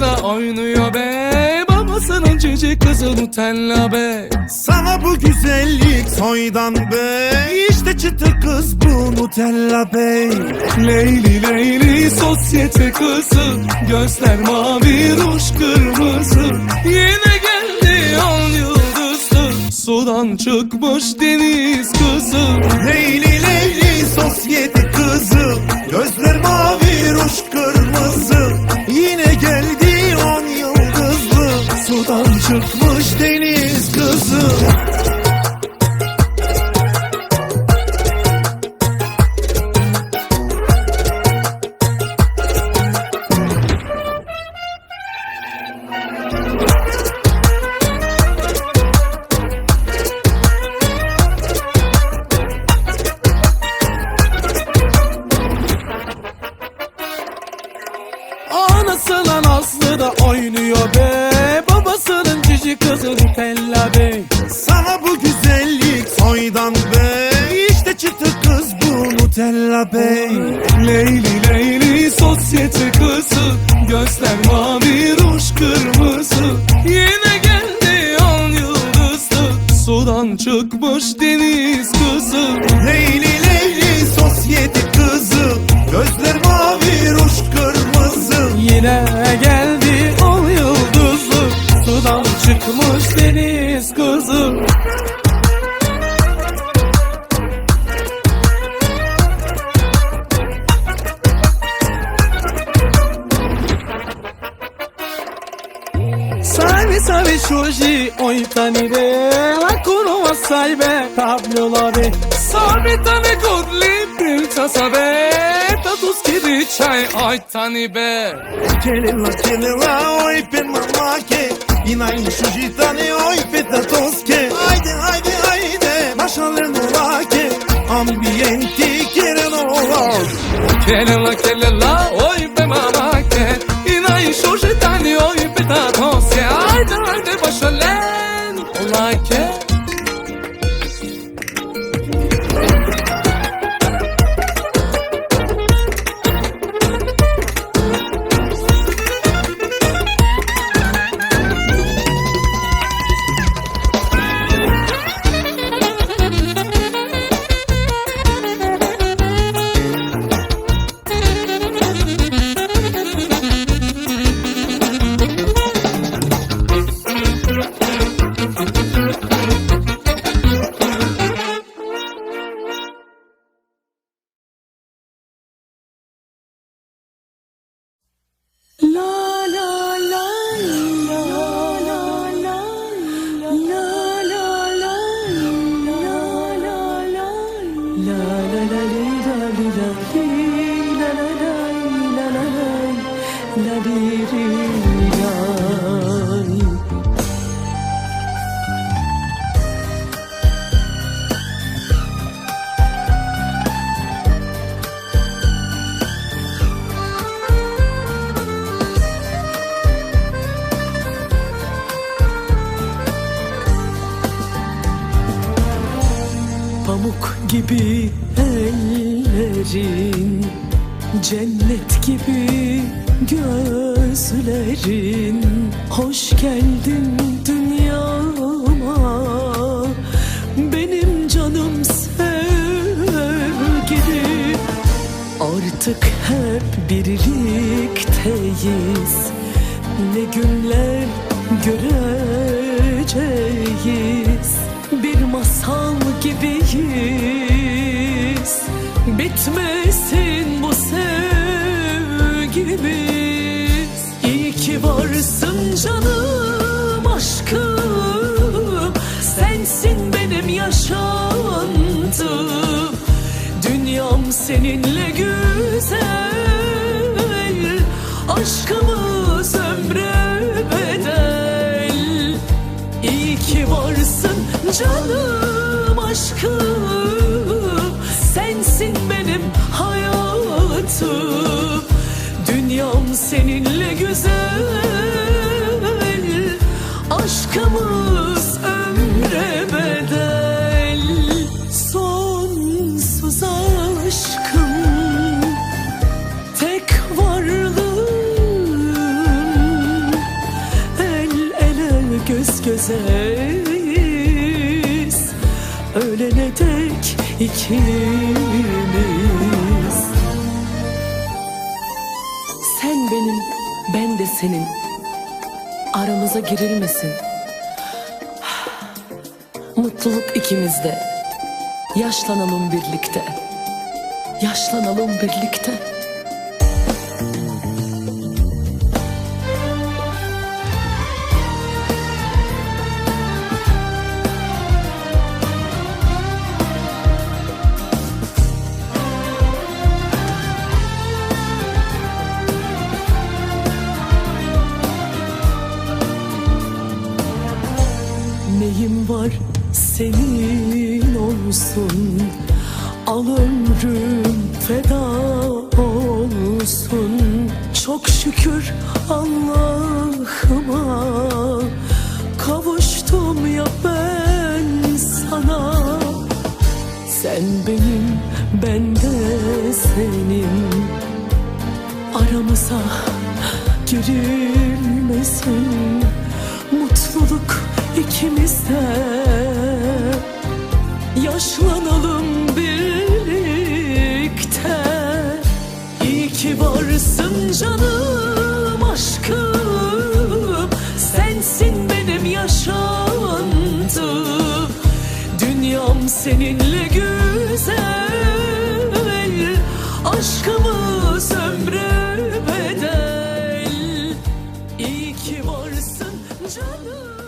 oynuyor be. Babasının cici kızı Nutella be. Sana bu güzellik soydan bey İşte çıtır kız bu Nutella bey Leyli Leyli sosyete kızı. Gözler mavi ruj kırmızı. Yine geldi on yıldızlı Sudan çıkmış deniz kızı. Leyli Leyli sosyete kızı Anasının Aslı da oynuyor be. Babasının cici kızı Nutella be. Sana bu güzellik soydan bey İşte çıtır kız bu Nutella bey Leyli Leyli sosyete kızı. Gözler mavi ruj kırmızı. Yine geldi on yıldızlı Sudan çıkmış deniz kızı shoji oi tanire kono asaibe tablolare sabitane kodli prilcha sabe tatus kiri chai oi tanibe kelila kelila oi pen mamake. İnai shoji tane oi petatoske haydi haydi haydi maşallah nurake ambienti kiren olur kelila kelila like it. Pamuk gibi ellerin Cennet gibi gözlerin Hoş geldin dünyama. Benim canım sevgilim Artık hep birlikteyiz. Ne günler göreceğiz. Bir masal gibiyiz. Bitmesin seninle güzel Aşkımız ömre bedel. İyi ki varsın canım aşkım gözeyiz Ölene dek ikimiz. Sen benim, ben de senin. Aramıza girilmesin. Mutluluk ikimizde Yaşlanalım birlikte. Yaşlanalım birlikte Neyim var senin olsun? Al ömrüm feda olsun. Çok şükür Allah'ıma Kavuştum ya ben sana. Sen benim ben de senin. Aramıza girilmesin. Mutluluk ikimiz de Yaşlanalım birlikte. İyi ki varsın canım aşkım. Sensin benim yaşantım. Dünyam seninle güzel. Aşkımız ömre bedel. İyi ki canım.